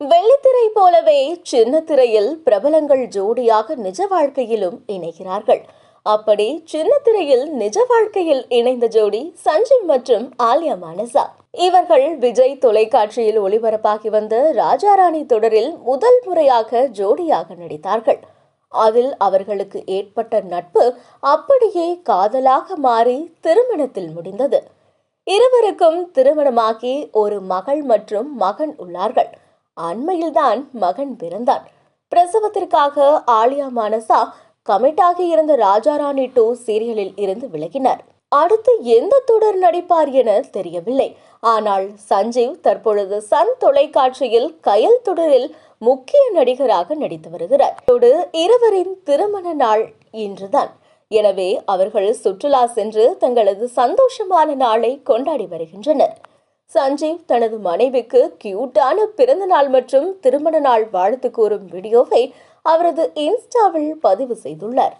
வெள்ளித்திரை போலவே சின்ன திரையில் பிரபலங்கள் ஜோடியாக நிஜ வாழ்க்கையிலும் இணைகிறார்கள். அப்படி சின்ன திரையில் நிஜ வாழ்க்கையில் இணைந்த ஜோடி சஞ்சீவ் மற்றும் ஆலியா மானசா. இவர்கள் விஜய் தொலைக்காட்சியில் ஒளிபரப்பாகி வந்த ராஜாராணி தொடரில் முதல் முறையாக ஜோடியாக நடித்தார்கள். அதில் அவர்களுக்கு ஏற்பட்ட நட்பு அப்படியே காதலாக மாறி திருமணத்தில் முடிந்தது. இருவருக்கும் திருமணமாகி ஒரு மகள் மற்றும் மகன் உள்ளார்கள். அண்மையில்தான் மகன் பிறந்தான். பிரசவத்திற்காக ஆலியா மானசா கமிட்டாக இருந்த இருந்த ராஜாராணி டூ சீரியலில் இருந்து விலகினார். அடுத்து எந்த தொடர் நடிப்பார் என தெரியவில்லை. ஆனால் சஞ்சீவ் தற்பொழுது சன் தொலைக்காட்சியில் கயல் தொடரில் முக்கிய நடிகராக நடித்து வருகிறார். இதோடு இருவரின் திருமண நாள் இன்றுதான். எனவே அவர்கள் சுற்றுலா சென்று தங்களது சந்தோஷமான நாளை கொண்டாடி வருகின்றனர். சஞ்சீவ் தனது மனைவிக்கு கியூட்டான பிறந்த நாள் மற்றும் திருமண நாள் வாழ்த்து கூறும் வீடியோவை அவரது இன்ஸ்டாவில் பதிவு செய்துள்ளார்.